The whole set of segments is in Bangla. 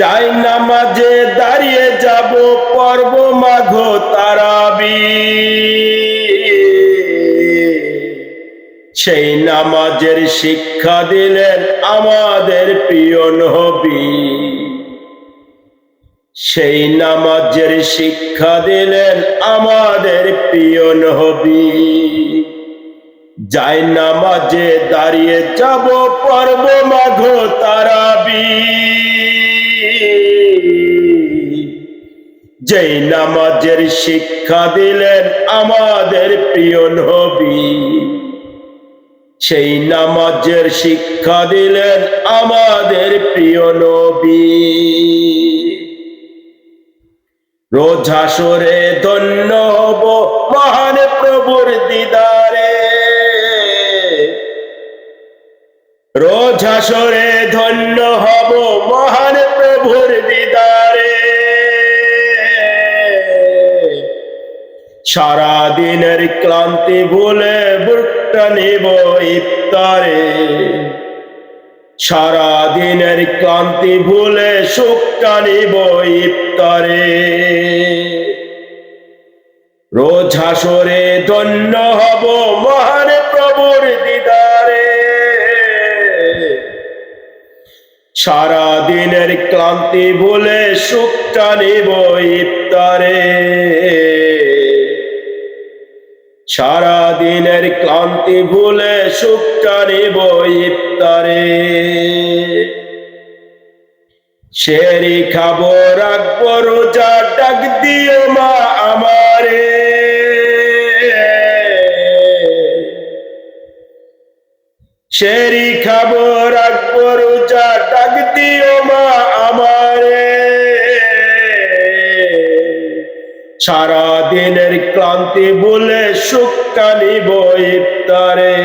যাই নামাজে দাঁড়িয়ে যাব পর্ব মাঘ তারাবি। সেই নামাজের শিক্ষা দিলেন আমাদের প্রিয় নবী। সেই নামাজের শিক্ষা দিলেন আমাদের প্রিয় নবী। যাই নামাজে দাঁড়িয়ে যাব পর্ব মাঘ যেই নামাজের শিক্ষা দিলেন আমাদের প্রিয় নবী। সেই নামাজের শিক্ষা দিলেন আমাদের প্রিয় নবী। রোজা সরে ধন্য হব মহান প্রভুর দিদারে। রোজা সরে ধন্য হব মহান প্রভুর দিদারে সারা দিনের ক্লান্তি ভুলে বুকটা নিব ইফতারে। সারা দিনের ক্লান্তি ভুলে সুখটা নিব ইফতারে। রোজ হাসরে ধন্য হব মহান প্রভুর দিদারে। সারা দিনের ক্লান্তি ভুলে সুখটা নিব ইফতারে। সারা দিনের ক্লান্তি ভুলে সুখটা নিব ইফতারে। শেরি খাব, রাখব, রোজা ডাক দিও মা আমারে। শেরি খাব, রাখব, রোজা ডাক সারা দিনের ক্লান্তি বলে সুখটা নিব ইফতারে।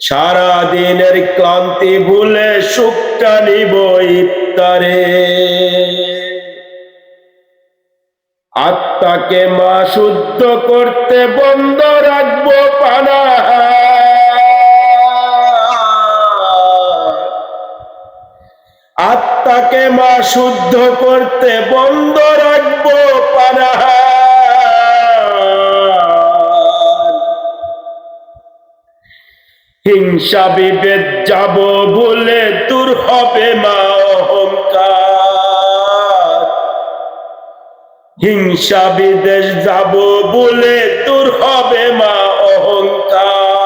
সারা দিনের ক্লান্তি ভুলে সুখটা নিব ইফতারে। আত্মাকে মা শুদ্ধ করতে বন্ধ রাখব আত্মাকে মা শুদ্ধ করতে বন্ধ রাখব পানা হিংসা বিভেদ যাব বলে দূর হবে মা অহংকার। হিংসা বিদেশ যাব বলে দূর হবে মা অহংকার।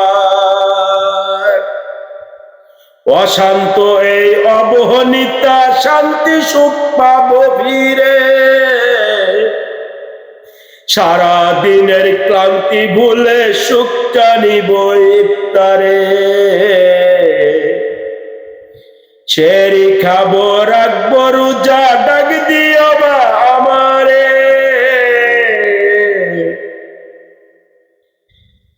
অশান্ত এই অবহনিতা শান্তি, সুখ পাবো ভিড়ে সারা দিনের ক্লান্তি ভুলে সুখ জানি ইফতারে। ছেড়ি খাব, রাখব, রোজা